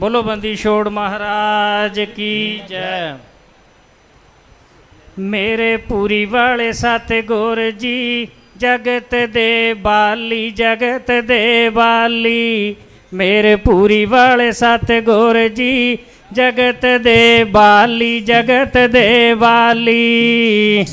ਬੋਲੋ ਬੰਦੀ ਛੋੜ ਮਹਾਰਾਜ ਕੀ ਜੈ। ਮੇਰੇ ਪੂਰੀ ਵਾਲੇ ਸਤਿਗੁਰ ਜੀ, ਜਗਤ ਦੇ ਬਾਲੀ, ਜਗਤ ਦੇ ਬਾਲੀ। ਮੇਰੇ ਪੂਰੀ ਵਾਲੇ ਸਤਿਗੁਰ ਜੀ, ਜਗਤ ਦੇ ਬਾਲੀ, ਜਗਤ ਦੇ ਬਾਲੀ।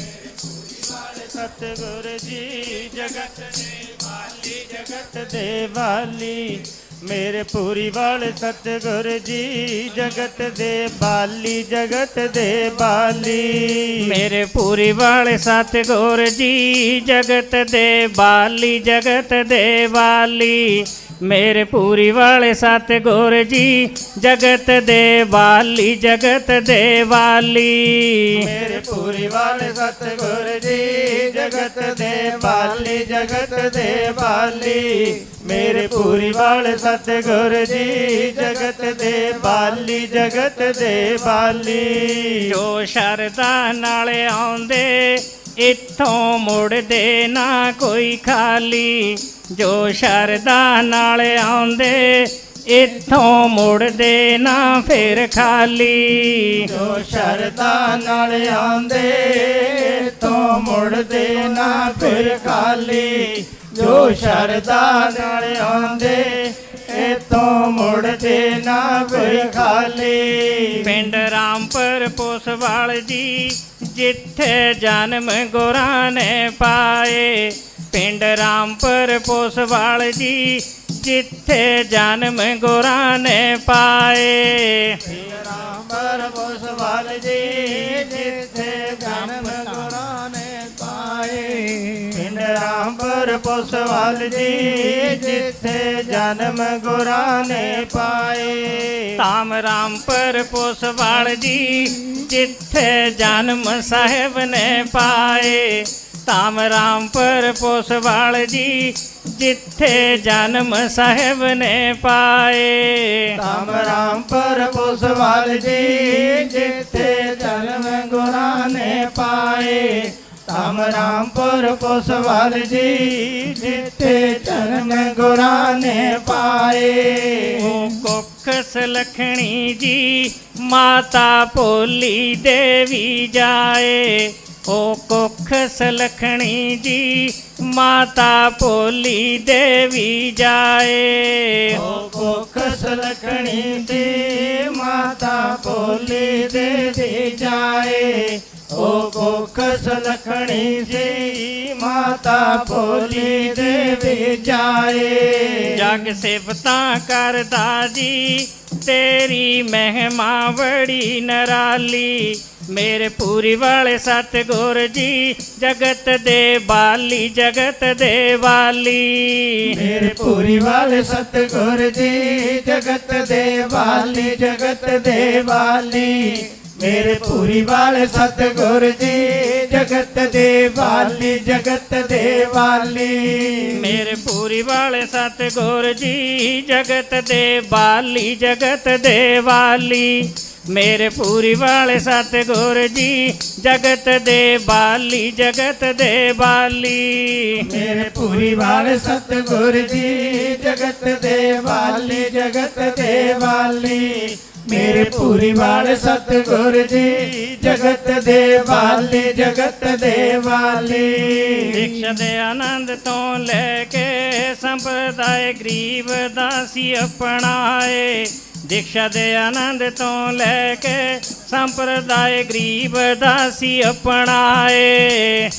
ਸਤਿਗੁਰ ਜੀ, ਜਗਤ ਦੇ ਵਾਲੀ ਜਗਤ ਦੇ ਵਾਲੀ ਮੇਰੇ ਪੂਰੀ ਵਾਲੇ ਸਤਿਗੁਰ ਜੀ, ਜਗਤ ਦੇ ਬਾਲੀ, ਜਗਤ ਦੇ ਬਾਲੀ। ਮੇਰੇ ਪੂਰੀ ਵਾਲ ਸਤਿਗੁਰ ਜੀ, ਜਗਤ ਦੇ ਬਾਲੀ, ਜਗਤ ਦੇ ਬਾਲੀ। ਮੇਰੇ ਪੂਰੀ ਵਾਲੇ ਸਤਿਗੁਰ ਜੀ ਜਗਤ ਦੇ ਬਾਲੀ ਜਗਤ ਦੇ ਬਾਲੀ ਮੇਰੇ ਪੂਰੀ ਵਾਲੇ ਸਤਿਗੁਰ ਜੀ ਜਗਤ ਦੇ ਬਾਲੀ ਜਗਤ ਦੇ ਬਾਲੀ ਮੇਰੇ ਪੂਰੀ ਵਾਲੇ ਸਤਿਗੁਰ ਜੀ ਜਗਤ ਦੇ ਬਾਲੀ ਜਗਤ ਦੇ ਬਾਲੀ ਜੋ ਸ਼ਰਦਾ ਨਾਲ ਆਉਂਦੇ ਇੱਥੋਂ ਮੁੜਦੇ ਨਾ ਕੋਈ ਖਾਲੀ ਜੋ ਸ਼ਰਦਾ ਨਾਲ ਆਉਂਦੇ ਇੱਥੋਂ ਮੁੜਦੇ ਨਾ ਫਿਰ ਖਾਲੀ। ਜੋ ਸ਼ਰਦਾ ਨਾਲ ਆਉਂਦੇ ਤੋਂ ਮੁੜਦੇ ਨਾ ਫਿਰ ਖਾਲੀ। ਜੋ ਸ਼ਰਦਾ ਨਾਲ ਆਉਂਦੇ ਇਤੋਂ ਮੁੜਦੇ ਨਾ ਫਿਰ ਖਾਲੀ। ਪਿੰਡ ਰਾਮਪੁਰ ਪੁਸਵਾਲ ਜੀ ਜਿੱਥੇ ਜਨਮ ਗੁਰਾਂ ਨੇ ਪਾਏ, ਪਿੰਡ ਰਾਮਪੁਰ ਪੁਸਵਾਲ ਜੀ, ਜਿੱਥੇ ਜਨਮ ਗੁਰਾਂ ਨੇ ਪਾਏ। ਰਾਮਰ ਬੋਸਵਾਲ ਜੀ ਰਾਮਪੁਰ ਬੋਸਵਾਲ ਜੀ, ਜਿੱਥੇ ਜਨਮ ਗੁਰਾਂ ਨੇ ਪਾਏ। ਧਾਮ ਰਾਮਪੁਰ ਪੁਸਵਾਲ ਜੀ, ਜਿੱਥੇ ਜਨਮ ਸਾਹਿਬ ਨੇ ਪਾਏ। ਤਾਮ ਰਾਮਪੁਰ ਪੁਸਵਾਲ ਜੀ, ਜਿੱਥੇ ਜਨਮ ਸਾਹਿਬ ਨੇ ਪਾਏ। ਧਾਮ ਰਾਮਪੁਰ ਬੋਸਵਾਲ ਜੀ, ਜਿੱਥੇ ਜਨਮ ਗੁਰਾਂ ਨੇ ਪਾਏ। ਤਾਮ ਰਾਮਪੁਰ ਬੋਸਵਾਲ ਜੀ ਜਿੱਥੇ ਜਨਮ ਗੁਰਾਂ ਨੇ ਪਾਏ। ਉਹ ਕੁੱਖ ਸਲਖਣੀ ਜੀ ਮਾਤਾ ਭੋਲੀ ਦੇਵੀ ਜਾਏ। ਉਹ ਕੁੱਖ ਸਲਖਣੀ ਜੀ ਮਾਤਾ ਭੋਲੀ ਦੇਵੀ ਜਾਏ। ਓ ਕੋਖ ਸਲਖਣੀ ਦੇ ਮਾਤਾ ਬੋਲੀ ਦੇ ਦੇ ਜਾਏ। ਕੋਖ ਸਲਖਣੀ ਦੀ ਮਾਤਾ ਬੋਲੀ ਦੇ ਜਾਏ ਜਗ ਸਿਫਤਾਂ ਕਰਦਾ ਜੀ ਤੇਰੀ ਮਹਿਮਾ ਬੜੀ ਨਰਾਲੀ ਮੇਰੇ ਪੂਰੀ ਵਾਲੇ ਸਤਿਗੁਰ ਜੀ ਜਗਤ ਦੇ ਬਾਲੀ ਜਗਤ ਦੇ ਵਾਲੀ ਮੇਰੇ ਪੂਰੀ ਵਾਲੇ ਸਤਿਗੁਰ ਜੀ ਜਗਤ ਦੇ ਵਾਲੀ ਜਗਤ ਦੇ ਵਾਲੀ ਮੇਰੇ ਪੂਰੀ ਵਾਲੇ ਸਤਿਗੁਰ ਜੀ ਜਗਤ ਦੇ ਵਾਲੀ ਜਗਤ ਦੇ ਵਾਲੀ। ਮੇਰੇ ਪੂਰੀ ਵਾਲੇ ਸਤਿਗੁਰ ਜੀ ਜਗਤ ਦੇ ਬਾਲੀ ਜਗਤ ਦੇ ਵਾਲੀ। ਮੇਰੇ ਪੂਰੀ ਵਾਲੇ ਸਤਿਗੁਰ ਜੀ ਜਗਤ ਦੇ ਬਾਲੀ ਜਗਤ ਦੇ ਬਾਲੀ ਮੇਰੇ ਪੂਰੀ ਵਾਲੇ ਸਤਿਗੁਰ ਜੀ ਜਗਤ ਦੇ ਵਾਲੀ ਜਗਤ ਦੇ ਵਾਲੀ। ਮੇਰੇ ਪੂਰੀ ਵਾਲ ਸਤਿਗੁਰ ਜੀ, ਜਗਤ ਦੇ ਵਾਲੇ, ਜਗਤ ਦੇ ਵਾਲੇ। ਦੀਕਸ਼ਾ ਦੇ ਆਨੰਦ ਤੋਂ ਲੈ ਕੇ ਸੰਪਰਦਾਇ ਗਰੀਬ ਦਾਸੀ ਅਪਣਾਏ। ਦੀਕਸ਼ਾ ਦੇ ਆਨੰਦ ਤੋਂ ਲੈ ਕੇ ਸੰਪਰਦਾਇ ਗਰੀਬ ਦਾਸੀ ਅਪਣਾਏ।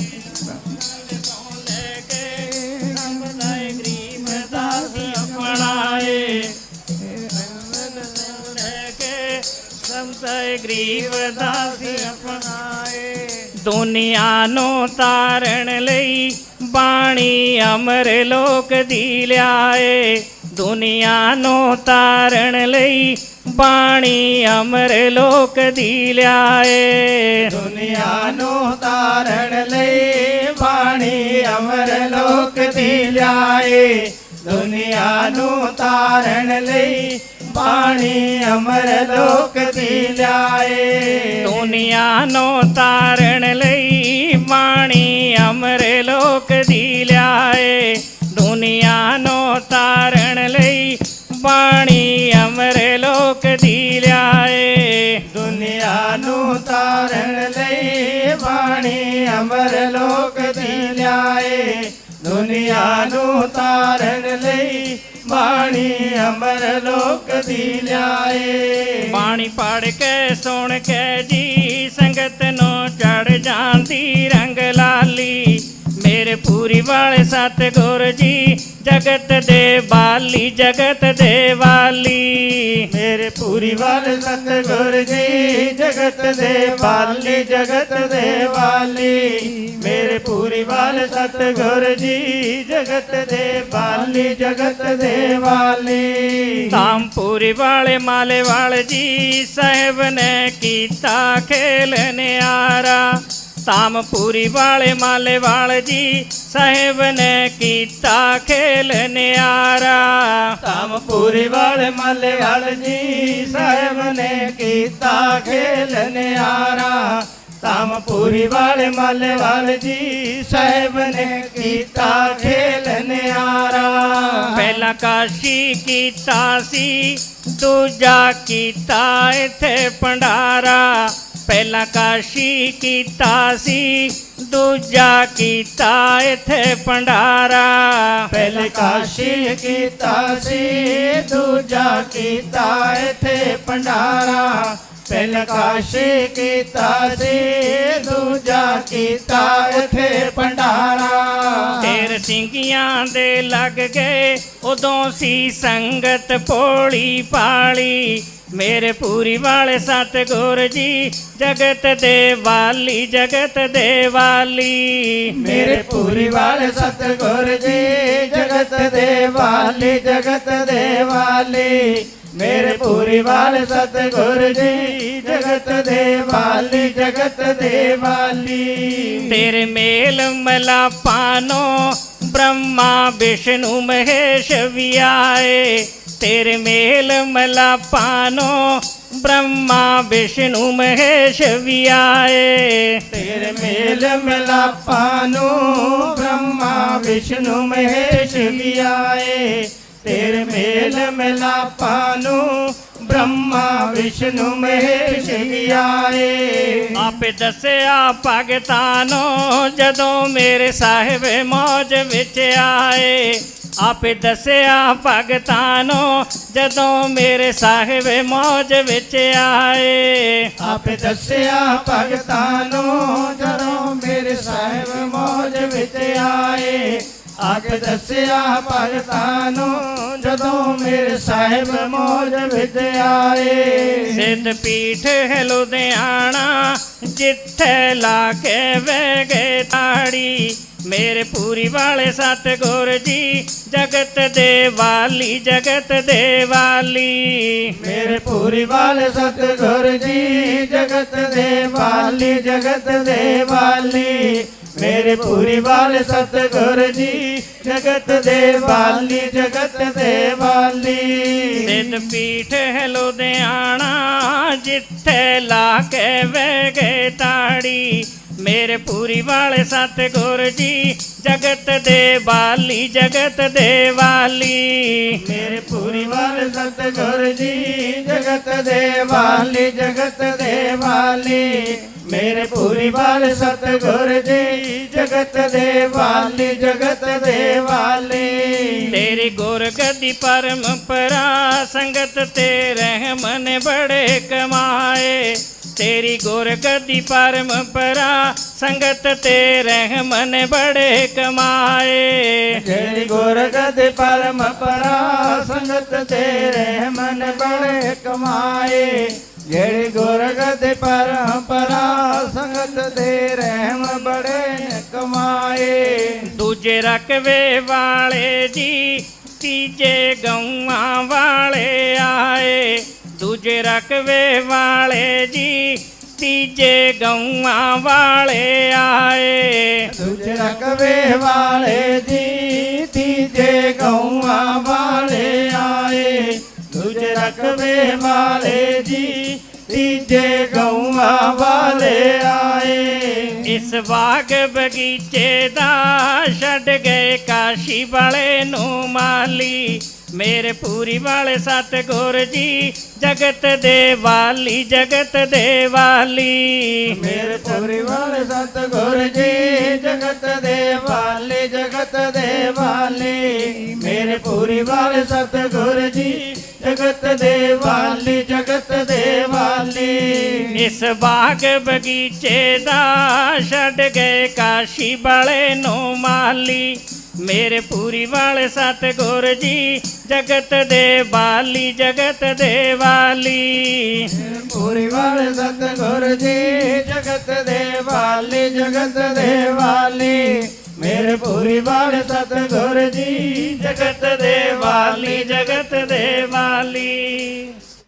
ਸੰਪਰਦਾਇ ਗਰੀਬ ਦਾਸੀ ਅਪਣਾਏ। ਦੁਨੀਆ ਨੂੰ ਤਾਰਨ ਲਈ ਬਾਣੀ ਅਮਰ ਲੋਕ ਦੀ ਲਿਆਏ। ਦੁਨੀਆ ਨੂੰ ਤਾਰਨ ਲਈ ਬਾਣੀ ਅਮਰ ਲੋਕ ਦੀ ਲਿਆਏ। ਦੁਨੀਆ ਨੂੰ ਤਾਰਨ ਲਈ ਬਾਣੀ ਅਮਰ ਲੋਕ ਦੀ ਲਿਆਏ। ਦੁਨੀਆ ਨੂੰ ਤਾਰਨ ਲਈ ਪਾਣੀ ਅਮਰ ਲੋਕ ਦੀ ਲਿਆਏ। ਦੁਨੀਆ ਨੂੰ ਤਾਰਨ ਲਈ ਪਾਣੀ ਅਮਰ ਲੋਕ ਦੀ ਲਿਆਏ। ਦੁਨੀਆ ਨੂੰ ਤਾਰਨ ਲਈ ਪਾਣੀ ਅਮਰ ਲੋਕ ਦੀ ਲਿਆਏ। ਦੁਨੀਆ ਨੂੰ ਤਾਰਨ ਲਈ ਪਾਣੀ ਅਮਰ ਲੋਕ ਦੀ ਲਿਆਏ। ਦੁਨੀਆ ਨੂੰ ਤਾਰਨ ਲਈ ਬਾਣੀ ਅਮਰ ਲੋਕ ਦੀ ਲਿਆਏ। ਬਾਣੀ ਪੜ ਕੇ, ਸੁਣ ਕੇ ਜੀ, ਸੰਗਤ ਨੂੰ ਚੜ ਜਾਂਦੀ ਰੰਗ ਲਾਲੀ। ਮੇਰੇ ਪੂਰੀ ਵਾਲੇ ਸਤਿਗੁਰ ਜੀ ਜਗਤ ਦੇ ਬਾਲੀ ਜਗਤ ਦੇ ਵਾਲੀ। ਮੇਰੇ ਪੂਰੀ ਵਾਲ ਸਤਿਗੁਰ ਜੀ ਜਗਤ ਦੇ ਬਾਲੀ ਜਗਤ ਦੇ ਵਾਲੀ। ਮੇਰੇ ਪੂਰੀ ਵਾਲ ਸਤਿਗੁਰ ਜੀ ਜਗਤ ਦੇ ਬਾਲੀ ਜਗਤ ਦੇ ਵਾਲੀ। ਤਾਮ ਪੂਰੀ ਵਾਲੇ ਮਾਲੇ ਵਾਲੇ ਜੀ ਸਾਹਿਬ ਨੇ ਕੀਤਾ ਖੇਲ ਨਿਆਰਾ। ਤਾਮ ਪੂਰੀ ਵਾਲੇ ਮਾਲੇ ਵਾਲੇ ਜੀ ਸਾਹਿਬ ਨੇ ਕੀਤਾ ਖੇਲ ਨਿਆਰਾ ਧਮ ਪੂਰੀ ਵਾਲੇ ਮੱਲੇ ਵਾਲ ਜੀ ਸਾਹਿਬ ਨੇ ਕੀਤਾ ਖੇਲ ਨਿਆਰਾ ਧਮ ਪੂਰੀ ਵਾਲੇ ਮੱਲੇ ਵਾਲ ਜੀ ਸਾਹਿਬ ਨੇ ਕੀਤਾ ਖੇਲ ਨਿਆਰਾ ਪਹਿਲਾ ਕਾਸ਼ੀ ਪਹਿਲਾ ਕਾਸ਼ੀ ਕੀਤਾ ਸੀ, ਦੂਜਾ ਕੀਤਾ ਇੱਥੇ ਭੰਡਾਰਾ। ਪਹਿਲੇ ਕਾਸ਼ੀ ਕੀਤਾ ਸੀ, ਦੂਜਾ ਕੀਤਾ ਇਥੇ ਭੰਡਾਰਾ। ਪਹਿਲੇ ਕਾਸ਼ੀ ਕੀਤਾ ਸੀ ਦੂਜਾ ਕੀਤਾ ਇਥੇ ਭੰਡਾਰਾ। ਤੇਰ ਸਿੰਘੀਆਂ ਦੇ ਲੱਗ ਗਏ ਉਦੋਂ ਸੀ ਸੰਗਤ ਭੋਲੀ ਪਾਲੀ ਮੇਰੇ ਪੂਰੀ ਵਾਲੇ ਸਤਿਗੁਰ ਜੀ ਜਗਤ ਦੇ ਵਾਲੀ ਜਗਤ ਦੇ ਵਾਲੀ। ਮੇਰੇ ਪੂਰੀ ਵਾਲੇ ਸਤਿਗੁਰ ਜੀ ਜਗਤ ਦੇ ਵਾਲੀ ਜਗਤ ਦੇ ਵਾਲੀ। ਮੇਰੇ ਪੂਰੀ ਵਾਲੇ ਸਤਿਗੁਰ ਜੀ ਜਗਤ ਦੇ ਵਾਲੀ ਜਗਤ ਦੇ ਵਾਲੀ ਤੇਰੇ ਮੇਲ ਮਲਾਪਾਨੋ ਬ੍ਰਹਮਾ ਵਿਸ਼ਨੂੰ ਮਹੇਸ਼ ਵੀ ਆਏ ਤੇਰੇ ਮੇਲ ਮਲਾਪਾਨੋ ਬ੍ਰਹਮਾ ਵਿਸ਼ਨੂੰ ਮਹੇਸ਼ ਵੀ ਆਏ ਤੇਰੇ ਮੇਲ ਮਿਲਾਪਾਂ ਨੂੰ ਬ੍ਰਹਮਾ ਵਿਸ਼ਨੂੰ ਮਹੇਸ਼ ਵੀ ਆਏ ਤੇਰੇ ਮੇਲ ਮਿਲਾਪਾਂ ਨੂੰ ਬ੍ਰਹਮਾ ਵਿਸ਼ਨੂੰ ਮਹੇਸ਼ ਆਏ ਆਪੇ ਦੱਸਿਆ ਭਗਤਾਂ ਨੂੰ ਜਦੋਂ ਮੇਰੇ ਸਾਹਿਬ ਮੌਜ ਵਿੱਚ ਆਏ। ਆਪੇ ਦੱਸਿਆ ਭਗਤਾਂ ਨੂੰ ਜਦੋਂ ਮੇਰੇ ਸਾਹਿਬ ਮੌਜ ਵਿੱਚ ਆਏ। ਆਪੇ ਦੱਸਿਆ ਭਗਤਾਂ ਨੂੰ ਜਦੋਂ ਮੇਰੇ ਸਾਹਿਬ ਮੌਜ ਵਿੱਚ ਆਏ। ਆਪੇ ਦੱਸਿਆ ਭਗਤਾਂ ਨੂੰ ਜਦੋਂ ਮੇਰੇ ਸਾਹਿਬ ਮੌਜ ਵਿੱਚ ਆਏ। ਸਿੱਧ ਪੀਠ ਲੁਧਿਆਣਾ ਜਿੱਥੇ ਲਾ ਕੇ ਵਹਿ ਗਏ ਤਾੜੀ। ਮੇਰੇ ਪੂਰੀ ਵਾਲੇ ਸਤਿਗੁਰ ਜੀ ਜਗਤ ਦੇ ਵਾਲੀ ਜਗਤ ਦੇ ਵਾਲੀ। ਮੇਰੇ ਪੂਰੀ ਵਾਲੇ ਸਤਿਗੁਰ ਜੀ ਜਗਤ ਦੇ ਵਾਲੀ ਜਗਤ ਦੇ ਵਾਲੀ। ਮੇਰੇ ਪੂਰੀ ਵਾਲੇ ਸਤਿਗੁਰ ਜੀ ਜਗਤ ਦੇ ਵਾਲੀ, ਜਗਤ ਦੇ ਵਾਲੀ। ਸਿੱਧ ਪੀਠ ਹੈ ਲੁਧਿਆਣਾ, ਜਿੱਥੇ ਲਾ ਕੇ ਵਹਿ ਤਾੜੀ। ਮੇਰੇ ਪੂਰੀ ਵਾਲੇ ਸਤਿਗੁਰ ਜੀ ਜਗਤ ਦੇ ਵਾਲੀ ਜਗਤ ਦੇ ਵਾਲੀ। ਮੇਰੇ ਪੂਰੀ ਵਾਲੇ ਸਤਿਗੁਰ ਜੀ ਜਗਤ ਦੇ ਵਾਲੀ ਜਗਤ ਦੇ ਵਾਲੀ। ਮੇਰੇ ਪੂਰੀ ਵਾਲੇ ਸਤਿਗੁਰ ਜੀ ਜਗਤ ਦੇ ਵਾਲੀ ਜਗਤ ਦੇ ਵਾਲੀ। ਤੇਰੀ ਗੁਰਗਦੀ ਪਰਮਪਰਾ ਸੰਗਤ ਤੇ ਰਹਿਮਨ ਬੜੇ ਕਮਾਏ। ਤੇਰੀ ਗੁਰਗਦੀ ਪਰਮਪਰਾ ਸੰਗਤ ਤੇ ਰਹਿਮਨ ਬੜੇ ਕਮਾਏ। ਜਿਹੜੀ ਗੁਰਗਦ ਪਰਮ ਪਰਾ ਸੰਗਤ ਤੇ ਰਹਿਮਨ ਬੜੇ ਕਮਾਏ। ਜਿਹੜੀ ਗੁਰਗਦ ਪਰਮ ਪਰਾ ਸੰਗਤ ਤੇ ਰਹਿਮ ਬੜੇ ਕਮਾਏ। ਦੂਜੇ ਰਕਵੇ ਵਾਲੇ ਜੀ ਤੀਜੇ ਗਊਆਂ ਵਾਲੇ ਆਏ। ਦੂਜੇ ਰਕਵੇ ਵਾਲੇ ਜੀ ਤੀਜੇ ਗਊਆਂ ਵਾਲੇ ਆਏ। ਦੂਜੇ ਰਕਵੇ ਵਾਲੇ ਜੀ ਤੀਜੇ ਗਊਆਂ ਵਾਲੇ ਆਏ। ਦੂਜੇ ਰਕਵੇ ਵਾਲੇ ਜੀ ਤੀਜੇ ਗਊਆਂ ਵਾਲੇ ਆਏ। ਇਸ ਬਾਗ ਬਗੀਚੇ ਦਾ ਛੱਡ ਗਏ ਕਾਸ਼ੀ ਵਾਲੇ ਨੂੰ ਮਾਲੀ। ਮੇਰੇ ਪੂਰੀ ਵਾਲੇ ਸਤਿਗੁਰ ਜੀ ਜਗਤ ਦੇ ਵਾਲੀ ਜਗਤ ਦੇ ਵਾਲੀ। ਮੇਰੇ ਪੂਰੀ ਵਾਲੇ ਸਤਿਗੁਰ ਜੀ ਜਗਤ ਦੇ ਵਾਲੇ ਜਗਤ ਦੇ ਵਾਲੇ। ਮੇਰੇ ਪੂਰੀ ਵਾਲੇ ਸਤਿਗੁਰ ਜੀ ਜਗਤ ਦੇ ਵਾਲੇ ਜਗਤ ਦੇ ਵਾਲੇ। ਇਸ ਬਾਗ ਬਗੀਚੇ ਦਾ ਛੱਡ ਗਏ ਕਾਸ਼ੀ ਵਾਲੇ ਨੂੰ ਮਾਲੀ। ਮੇਰੇ ਪੂਰੀ ਵਾਲੇ ਸਤਿਗੁਰ ਜੀ, ਜਗਤ ਦੇ ਬਾਲੀ, ਜਗਤ ਦੇ ਵਾਲੀ। ਪੂਰੀ ਵਾਲੇ ਸਤਿਗੁਰ ਜੀ, ਜਗਤ ਦੇ ਵਾਲੇ ਜਗਤ ਦੇ ਵਾਲੀ। ਮੇਰੇ ਪੂਰੀ ਵਾਲੇ ਸਤਿਗੁਰ ਜੀ, ਜਗਤ ਦੇ ਵਾਲੀ, ਜਗਤ ਦੇ ਵਾਲੀ।